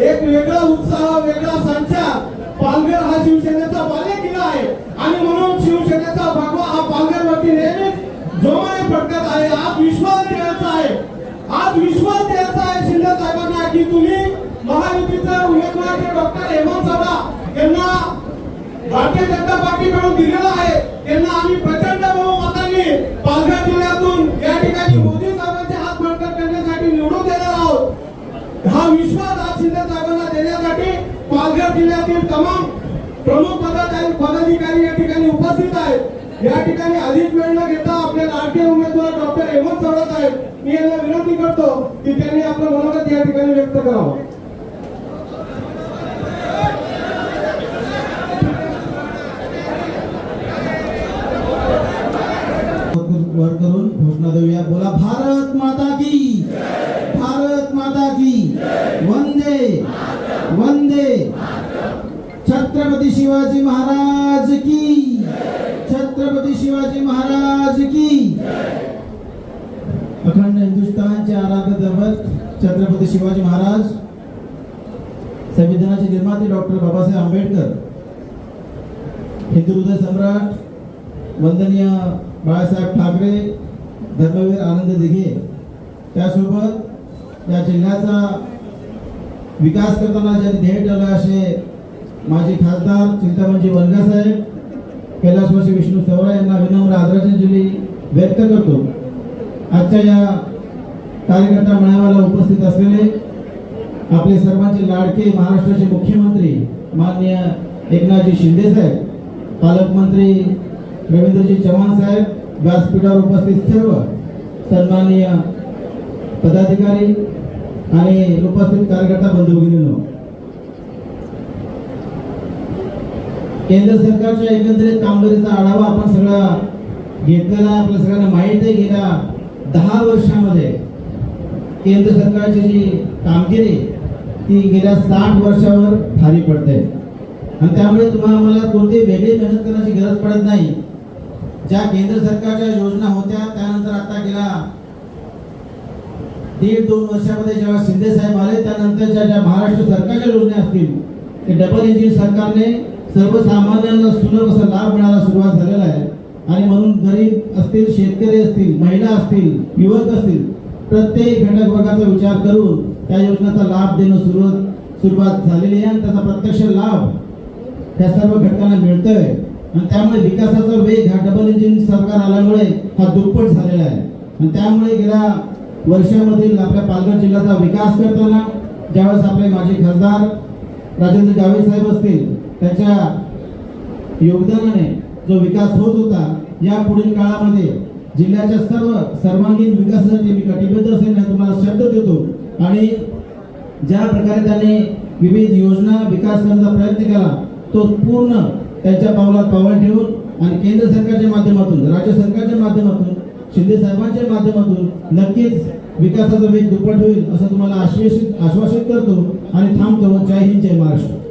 एक वेगळा उत्साह वेगळा संचार. पालघर हा शिवसेनेचा बाले किल्ला आहे. आणि म्हणून शिवसेनेचा भगवा हा पालघर वरती नेहमीच जोमाने फटकत आहे. आज विश्वास द्यायचा आहे. आज विश्वास द्यायचा आहे शिंदे साहेबांना की तुम्ही महायुतीचा उमेदवार डॉक्टर हेमंत सभा यांना भारतीय जनता पार्टीकडून दिलेला आहे. त्यांना आम्ही विश्वास आज शिंदे साहेबांना देण्यासाठी पालघर जिल्ह्यातील तमाम प्रमुख पदाधिकारी पदाधिकारी या ठिकाणी उपस्थित आहेत. या ठिकाणी अधिक वेळ न घेता आपले लाडके उमेदवार डॉक्टर हेमंत चव्हाण साहेब मी यांना विनंती करतो की त्यांनी आपलं मनोगत या ठिकाणी व्यक्त करावं. करून घोषणा देऊया. बोला भारत माता की भारत माता की वंदे वंदे छत्रपती शिवाजी महाराज की छत्रपती शिवाजी महाराज की अखंड हिंदुस्थानचे आराध्य दैवत छत्रपती शिवाजी महाराज संविधानाचे निर्माते डॉक्टर बाबासाहेब आंबेडकर हिंदू हृदय सम्राट वंदनीय बाळासाहेब ठाकरे धर्मवीर आनंद दिघे त्यासोबत या जिल्ह्याचा विकास करताना ज्यांनी ध्येय ठेवलं असे माजी खासदार चिंतामणजी वनगासाहेब कैलासवासी विष्णू सवरा यांना विनम्र आदरांजली व्यक्त करतो. आजच्या या कार्यकर्ता मेळाव्याला उपस्थित असलेले आपले सर्वांचे लाडके महाराष्ट्राचे मुख्यमंत्री माननीय एकनाथजी शिंदे साहेब पालकमंत्री रवींद्रजी चव्हाण साहेब व्यासपीठावर उपस्थित सर्व सन्माननीय पदाधिकारी आणि उपस्थित कार्यकर्ता बंधू भगिनींनो केंद्र सरकारच्या एकंदरीत कामगिरीचा आढावा आपण सगळा घेतलेला आपल्या सगळ्यांना माहीत आहे गेल्या दहा वर्षामध्ये केंद्र सरकारची जी कामगिरी ती गेल्या साठ वर्षावर भारी पडते. आणि त्यामुळे तुम्हाला मला कोणती वेगळी मेहनत करण्याची गरज पडत नाही. ज्या केंद्र सरकारच्या योजना होत्या त्यानंतर आता गेला दीड दोन वर्षामध्ये जेव्हा शिंदे साहेब आले त्यानंतरच्या ज्या महाराष्ट्र सरकारच्या योजना असतील ते डबल इंजिन सरकारने सर्वसामान्यांना सुलभ असा लाभ मिळायला सुरुवात झालेला आहे. आणि म्हणून गरीब असतील शेतकरी असतील महिला असतील युवक असतील प्रत्येक घटक वर्गाचा विचार करून त्या योजनेचा लाभ देणं सुरुवात सुरुवात झालेली आहे आणि त्याचा प्रत्यक्ष लाभ त्या सर्व घटकांना मिळतोय. आणि त्यामुळे विकासाचा वेग हा डबल इंजिन सरकार आल्यामुळे हा दुप्पट झालेला आहे. आणि त्यामुळे गेल्या वर्षामधील आपल्या पालघर जिल्ह्याचा विकास करताना ज्यावेळेस आपले माजी खासदार राजेंद्र गावे साहेब असतील त्याच्या योगदानाने जो विकास होत होता या पुढील काळामध्ये जिल्ह्याच्या सर्व सर्वांगीण विकासासाठी मी कटिबद्ध असेल हे तुम्हाला शब्द देतो. आणि ज्या प्रकारे त्याने विविध योजना विकास करण्याचा प्रयत्न केला तो पूर्ण त्यांच्या पावलात पावल ठेवून आणि केंद्र सरकारच्या माध्यमातून राज्य सरकारच्या माध्यमातून शिंदे साहेबांच्या माध्यमातून नक्कीच विकासाचा वेग दुप्पट होईल असं तुम्हाला आश्वासित आश्वासित करतो आणि थांबतो. जय हिंद जय महाराष्ट्र.